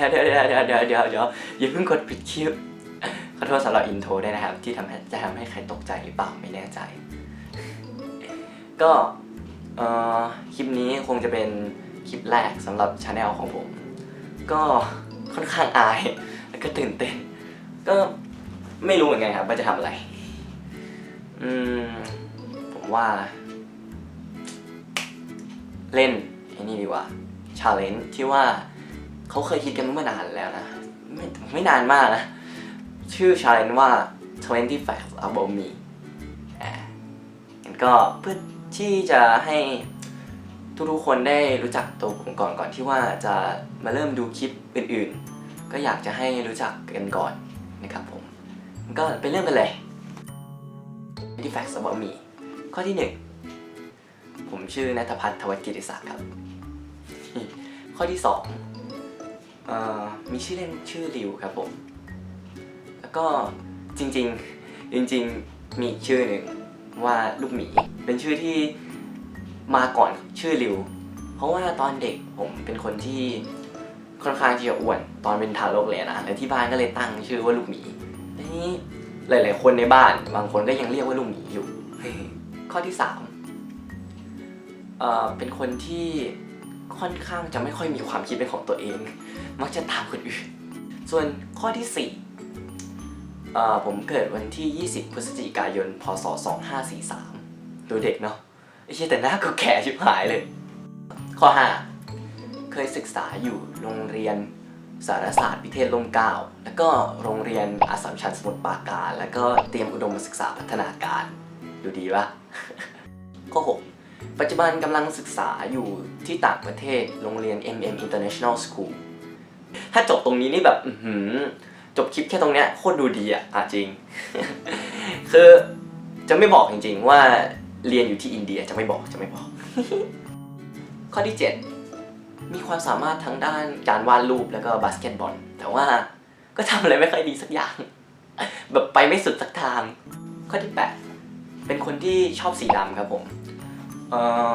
ยวเดี๋ยวเดี๋ยวเดี๋ยวเดี๋ยวเดี๋ยวเดี๋ยวอย่าเพิ่งกดปิดคลิปขอโทษสำหรับอินโทรด้วยนะครับ ที่ทำให้จะทำให้ใครตกใจหรือเปล่าไม่แน่ใจ ก็คลิปนี้คงจะเป็นคลิปแรกสำหรับชาแนลของผม ก็ค่อนข้างอาย แล้วก็ตื่นเต้น ก็ไม่รู้เหมือนกันครับว่าจะทำอะไร อืม ผมว่า เล่นไอ้นี่ดีกว่าชาเลนจ์ที่ว่า เขาเคยคิดกันเมื่อนานแล้วนะ ไม่ไม่นานมากนะ ชื่อชาเลนว่า 20 facts about me อ่างั้นก็เพื่อที่จะให้ทุกๆคนได้รู้จักตัวผมก่อนก่อนที่ว่าจะมาเริ่มดูคลิปอื่นๆ ก็อยากจะให้รู้จักกันก่อนนะครับผมงั้นก็ไปเริ่มกันเลย 20 facts about me ข้อที่หนึ่งผมชื่อนัทพัฒน์ทวัฒน์กิติศักดิ์ครับ ข้อที่สอง มีชื่อเล่นชื่อริวครับผม แล้วก็จริงๆจริงๆมีอีชื่อหนึ่งว่าลูกหมี เป็นชื่อที่มาก่อนชื่อริว เพราะว่าตอนเด็กผมเป็นคนที่ค่อนข้างที่จะอ้วน ตอนเป็นทารกเลยนะ แล้วที่บ้านก็เลยตั้งชื่อว่าลูกหมีทีนี้หลาย ๆ คนในบ้านบางคนก็ยังเรียกว่าลูกหมีอยู่ ข้อที่สามเป็นคนที่ ค่อนข้างจะไม่ค่อยมีความคิดเป็นของตัวเอง มักจะตามคนอื่น ส่วนข้อที่4เอ่อผมเกิดวันที่ 20 พฤศจิกายน พศ 2543 ดูเด็กเนาะไอ้เชี่ยแต่หน้าก็แก่ชิบหายเลย ข้อ 5 เคยศึกษาอยู่โรงเรียนสารศาสตร์วิเทศลมเก้า แล้วก็โรงเรียนอัสสัมชัญสมุทรปราการ แล้วก็เตรียมอุดมศึกษาพัฒนาการ ดูดีปะข้อ 6 ปัจจุบันกำลังศึกษาอยู่ที่ต่างประเทศโรงเรียน MM International School ถ้าจบตรงนี้นี่แบบจบคลิปแค่ตรงเนี้ยโคตรดูดีอะอะจริง คือจะไม่บอกจริงๆว่าเรียนอยู่ที่อินเดียจะไม่บอกจะไม่บอก ข้อที่ 7 มีความสามารถทางด้านการวาดรูปแล้วก็บาสเกตบอล แต่ว่าก็ทำอะไรไม่ค่อยดีสักอย่าง แบบไปไม่สุดสักทาง ข้อที่ 8 เป็นคนที่ชอบสีดำครับผม เออ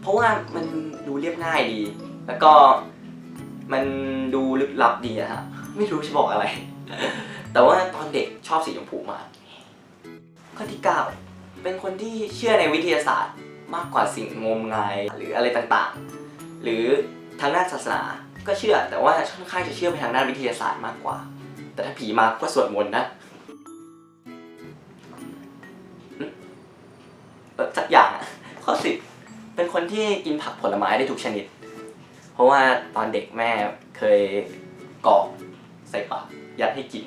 เพราะว่ามันดูเรียบง่ายดี แล้วก็มันดูลึกลับดีอะฮะไม่รู้จะบอกอะไร แต่ว่าตอนเด็กชอบสีชมพูมาก ข้อที่ 9 เป็นคนที่เชื่อในวิทยาศาสตร์มากกว่าสิ่งงมงายหรืออะไรต่างๆ หรือทางด้านศาสนาก็เชื่อแต่ว่าค่อนข้างจะเชื่อไปทางด้านวิทยาศาสตร์มากกว่า แต่ถ้าผีมาก็สวดมนต์นะสักอย่าง ข้อสิบเป็นคนที่กินผักผลไม้ได้ทุกชนิด เพราะว่าตอนเด็กแม่เคยกรอกใส่ปากยัดให้กิน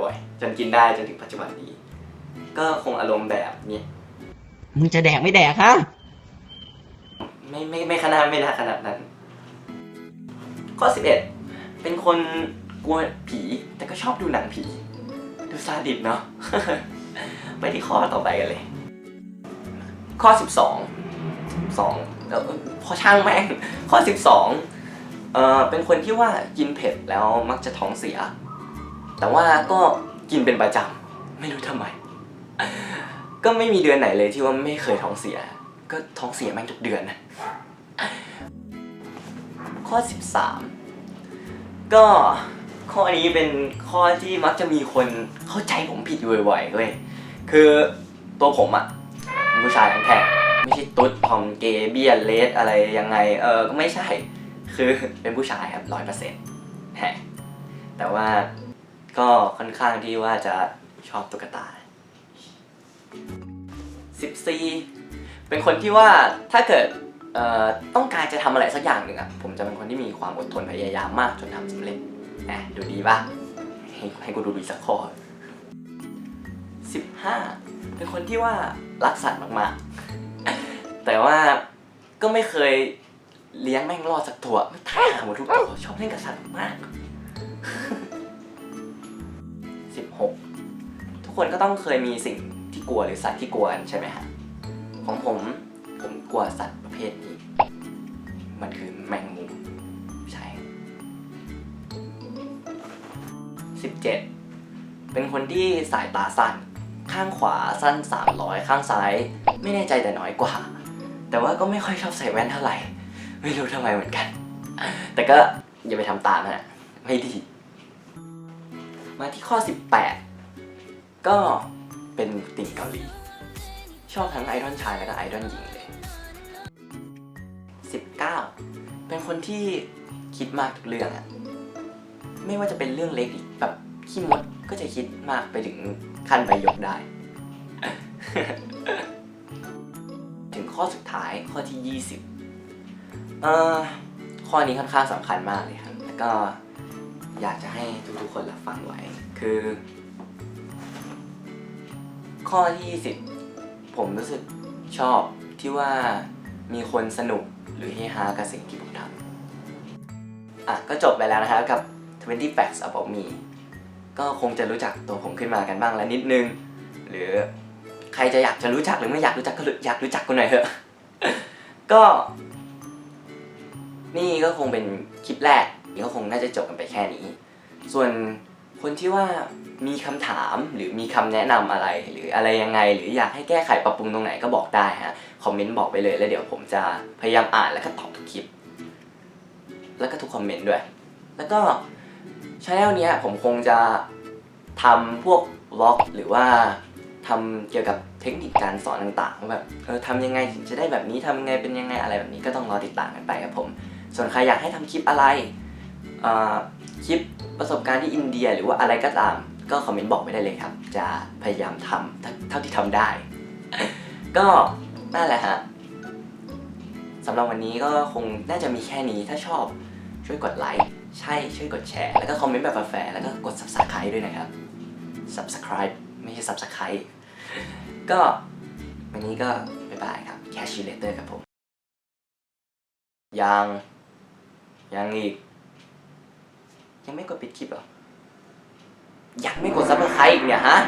บ่อยๆ จนกินได้จนถึงปัจจุบันนี้ ก็คงอารมณ์แบบนี้มึงจะแดกไม่แดกฮะไม่ไม่ไม่ขนาดไม่น่าขนาดนั้น ข้อสิบเอ็ดเป็นคนกลัวผีแต่ก็ชอบดูหนังผี ดูซาดิสเนาะไปที่ข้อต่อไปกันเลย ข้อ 12เออพอช่างแม่งข้อ 12เออเป็นคนที่ว่ากินเผ็ดแล้วมักจะท้องเสีย แต่ว่าก็กินเป็นประจำไม่รู้ทำไม ก็ไม่มีเดือนไหนเลยที่ว่าไม่เคยท้องเสีย ก็ท้องเสียแม่งทุกเดือนนะข้อ 13 ก็ข้อนี้เป็นข้อที่มักจะมีคนเข้าใจผมผิดอยู่บ่อยๆเว้ยคือตัวผมอะผู้ชายทั้งแท่ง ตุ๊ดทอมเกย์เบียนเลสอะไรยังไง เออก็ไม่ใช่ คือเป็นผู้ชายครับร้อยเปอร์เซ็นต์แต่ว่าก็ค่อนข้างที่ว่าจะชอบตุ๊กตา14เป็นคนที่ว่าถ้าเกิดเอ่อต้องการจะทำอะไรสักอย่างหนึ่งอะผมจะเป็นคนที่มีความอดทนพยายามมากจนทำสำเร็จนะดูดีปะให้ให้กูดูดีสักข้อ15 เป็นคนที่ว่ารักสัตว์มากๆ แต่ว่าก็ไม่เคยเลี้ยงแม่งรอดสักตัวไม่ท่าหมดทุกตัวชอบเล่นกับสัตว์มาก 16 ทุกคนก็ต้องเคยมีสิ่งที่กลัวหรือสัตว์ที่กลัวกันใช่ไหมฮะของผมผมกลัวสัตว์ประเภทนี้ มันคือแมงมุมใช่ 17 เป็นคนที่สายตาสั้น ข้างขวาสั้น 300 ข้างซ้าย ไม่แน่ใจแต่น้อยกว่า แต่ว่าก็ไม่ค่อยชอบใส่แว่นเท่าไหร่ ไม่รู้ทำไมเหมือนกัน แต่ก็อย่าไปทำตามนะไม่ดี มาที่ข้อ 18 ก็เป็นติ่งเกาหลี ชอบทั้งไอดอลชายแล้วก็ไอดอลหญิงเลย 19 เป็นคนที่คิดมากทุกเรื่องอะไม่ว่าจะเป็นเรื่องเล็กแบบขี้มดก็จะคิดมากไปถึงขั้นไปยกได้ ข้อสุดท้ายข้อที่ 20เอ่อข้อนี้ค่อนข้างสำคัญมากเลยครับ แล้วก็อยากจะให้ทุกๆคนรับฟังไว้ คือ ข้อที่20ผมรู้สึกชอบที่ว่ามีคนสนุกหรือเฮฮากับสิ่งที่ผมทำอะก็จบไปแล้วนะครับกับ 20 Facts About Me ก็คงจะรู้จักตัวผมขึ้นมากันบ้างแล้วนิดนึง หรือ ใครจะอยากจะรู้จักหรือไม่อยากรู้จักก็อยากรู้จักกันหน่อยเถอะ ก็ นี่ก็คงเป็นคลิปแรกก็คงน่าจะจบกันไปแค่นี้ ส่วนคนที่ว่ามีคำถามหรือมีคำแนะนำอะไร หรืออะไรยังไง หรืออยากให้แก้ไขปรับปรุงตรงไหนก็บอกได้ฮะคอมเมนต์บอกไปเลยแล้วเดี๋ยวผมจะพยายามอ่านแล้วก็ตอบทุกคลิป แล้วก็ทุกคอมเมนต์ด้วย แล้วก็ช anel เนี้ยผมคงจะทำพวกวล็อกหรือว่า ทำเกี่ยวกับเทคนิคการสอนต่างๆว่าแบบเออทำยังไงถึงจะได้แบบนี้ทำยังไงเป็นยังไงอะไรแบบนี้ก็ต้องรอติดตามกันไปครับผม ส่วนใครอยากให้ทำคลิปอะไรคลิปประสบการณ์ที่อินเดียหรือว่าอะไรก็ตาม ก็คอมเมนต์บอกไม่ได้เลยครับ จะพยายามทำเท่าที่ทำได้ ก็นั่นแหละฮะสำหรับวันนี้ก็คงน่าจะมีแค่นี้ถ้าชอบช่วยกดไลค์ใช่ช่วยกดแชร์ แล้วก็คอมเมนต์แบบแฟร์แล้วก็กด subscribe ด้วยนะครับ subscribe ไม่ใช่ subscribe ก็วันนี้ก็บ๊ายบายครับ catch you later ครับผม ยัง ยังอีก ยังไม่กดปิดคลิปเหรอ ยังไม่กด subscribe อีกเนี่ยฮะ